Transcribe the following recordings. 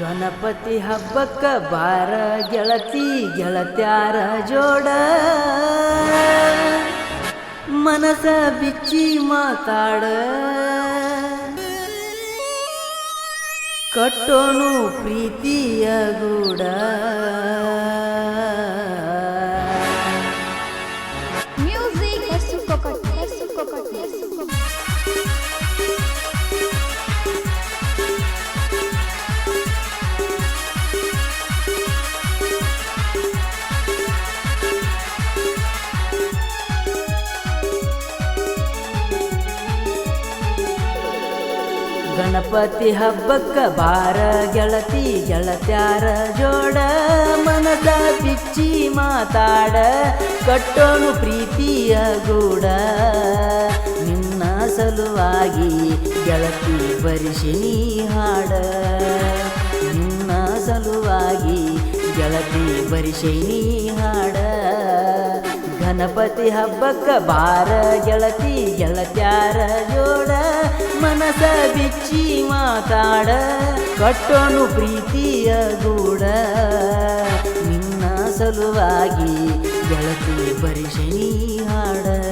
ಗಣಪತಿ ಹಬ್ಬಕ್ಕ ಬಾರ ಗೆಳತಿ ಗೆಳತ್ಯಾರ ಜೋಡ. ಮನಸ ಬಿಚ್ಚಿ ಮಾತಾಡ. ಕಟ್ಟೋನು ಪ್ರೀತಿಯ ಗೂಡ. ಗಣಪತಿ ಹಬ್ಬಕ್ಕ ಬಾರ ಗೆಳತಿ ಗೆಳತ್ಯಾರ ಜೋಡ ಮನದ ಬಿಚ್ಚಿ ಮಾತಾಡ, ಕಟ್ಟೋನು ಪ್ರೀತಿಯ ಗೂಡ. ನಿನ್ನ ಸಲುವಾಗಿ ಗೆಳತಿ ಬರಿಸಿನಿ ಹಾಡ. ನಿನ್ನ ಸಲುವಾಗಿ ಗೆಳತಿ ಬರಿಸಿನಿ ಹಾಡ. ಗಣಪತಿ ಹಬ್ಬಕ್ಕ ಬಾರ ಗೆಳತಿ ಗೆಳತ್ಯಾರ ಜೋಡ, ಮನಸ ಬಿಚ್ಚಿ ಮಾತಾಡ, ಕಟ್ಟೋನು ಪ್ರೀತಿಯ ಗೂಡ. ನಿನ್ನ ಸಲುವಾಗಿ ಗೆಳತಿ ಪರಿಶನಿ ಹಾಡ.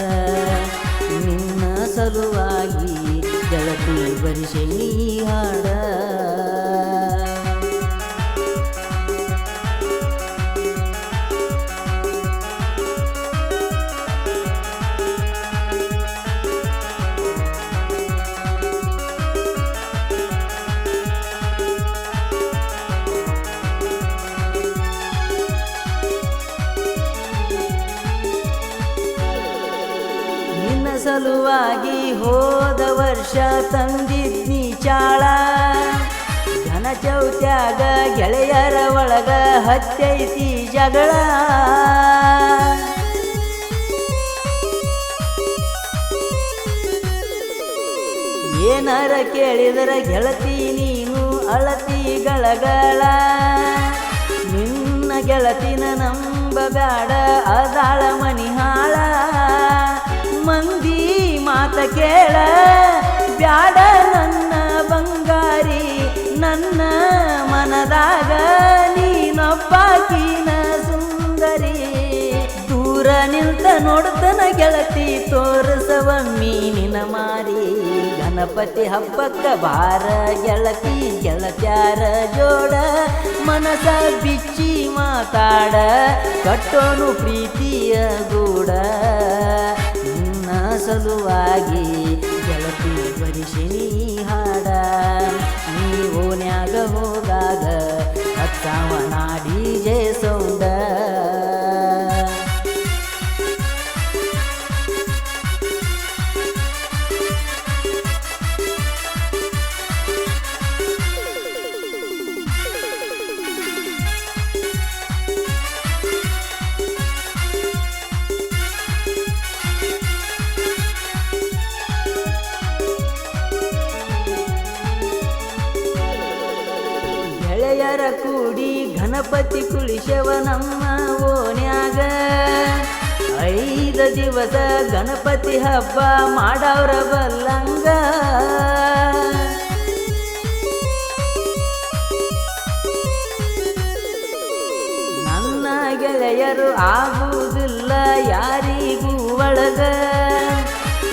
ಸಲುವಾಗಿ ಹೋದ ವರ್ಷ ತಂದಿದ್ನಿ ಚಾಳ. ಘನ ಚೌತ್ಯಾಗ ಗೆಳೆಯರ ಒಳಗ ಹತ್ತೈತಿ ಜಗಳ. ಏನಾರ ಕೇಳಿದರ ಗೆಳತಿ ನೀನು ಅಳತಿ ಗಳಗಳ ನಿನ್ನ ಗೆಳತಿನ ನಂಬಬೇಡ, ಅದಾಳ ಮಣಿಹಾಳ ಕೇಳ. ಬ್ಯಾಡ ನನ್ನ ಬಂಗಾರಿ, ನನ್ನ ಮನದಾಗ ನೀನೊಬ್ಬಾಕಿನ ಸುಂದರಿ. ದೂರ ನಿಂತ ನೋಡ್ತನ ಗೆಳತಿ ತೋರಿಸವ ಮೀನಿನ ಮಾರಿ. ಗಣಪತಿ ಹಬ್ಬಕ್ಕ ಬಾರ ಗೆಳತಿ, ಗೆಳತ್ಯಾರ ಜೋಡ. ಮನಸ ಬಿಚ್ಚಿ ಮಾತಾಡ, ಕಟ್ಟೋನು ಪ್ರೀತಿಯ ಗೂಡ. ಸಲುವಾಗಿ ಗೆಳತಿ ಬರಿಸಿನಿ ಹಾಡ. ನೀ ಓನ್ಯಾಗ ಹೋಗಾಗ ಹತ್ತಾವ ನಾಡಿ ಜೇ ಸೌಂಡ ಗೆಳೆಯರ ಕೂಡಿ ಗಣಪತಿ ಕುಳಿಸವ ನಮ್ಮ ಓನ್ಯಾಗ ಐದ ದಿವಸ ಗಣಪತಿ ಹಬ್ಬ ಮಾಡವ್ರ ಬಲ್ಲಂಗ. ನನ್ನ ಗೆಳೆಯರು ಆಗುವುದಿಲ್ಲ, ಯಾರಿಗೂ ಒಳಗ.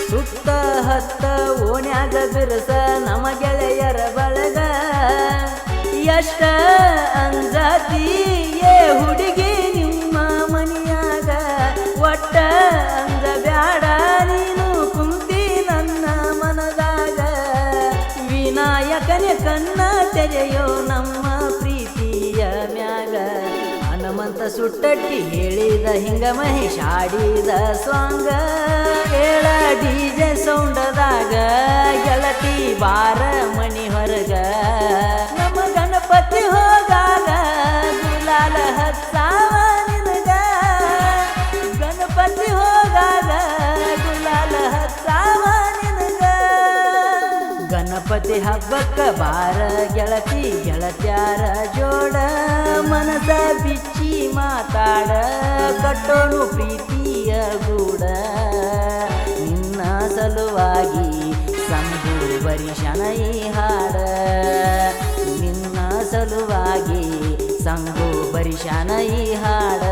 ಸುತ್ತ ಹತ್ತ ಓಣ್ಯಾಗ ಬಿರಸ ನಮ್ಮ ಗೆಳೆಯರ ಬಳಗ. ಅಂಜಾತಿ ಏ ಹುಡುಗಿ ನಿಮ್ಮ ಮನೆಯಾಗ. ಒಟ್ಟ ಅಂದ ಬ್ಯಾಡ ನೀನು ಕುಂತಿ ನನ್ನ ಮನದಾಗ. ವಿನಾಯಕನೇ ಕಣ್ಣ ತೆರೆಯೋ ನಮ್ಮ ಪ್ರೀತಿಯ ಮ್ಯಾಗ. ಹನುಮಂತ ಸುಟ್ಟಟ್ಟಿ ಹೇಳಿದ ಹಿಂಗ ಮಹೇಶ್ ಆಡಿದ ಸ್ವಾಂಗ ಹೇಳ ಡಿಜೆ ಸೌಂಡದಾಗ ಗೆಳತಿ ಬಾರ ಮಣಿ ಹೊರಗ ಗೆಳತಿ ಹಬ್ಬಕ್ಕ ಬಾರ, ಗೆಳತಿ, ಗೆಳತ್ಯಾರ ಜೋಡ ಮನದ ಬಿಚ್ಚಿ ಮಾತಾಡ, ಕಟ್ಟೋನು ಪ್ರೀತಿಯ ಗೂಡ. ನಿನ್ನ ಸಲುವಾಗಿ ಸಂಭು ಬರಿಶನೈ ಹಾಡ. ನಿನ್ನ ಸಲುವಾಗಿ ಸಂಭು ಬರಿಶನೈ ಹಾಡ.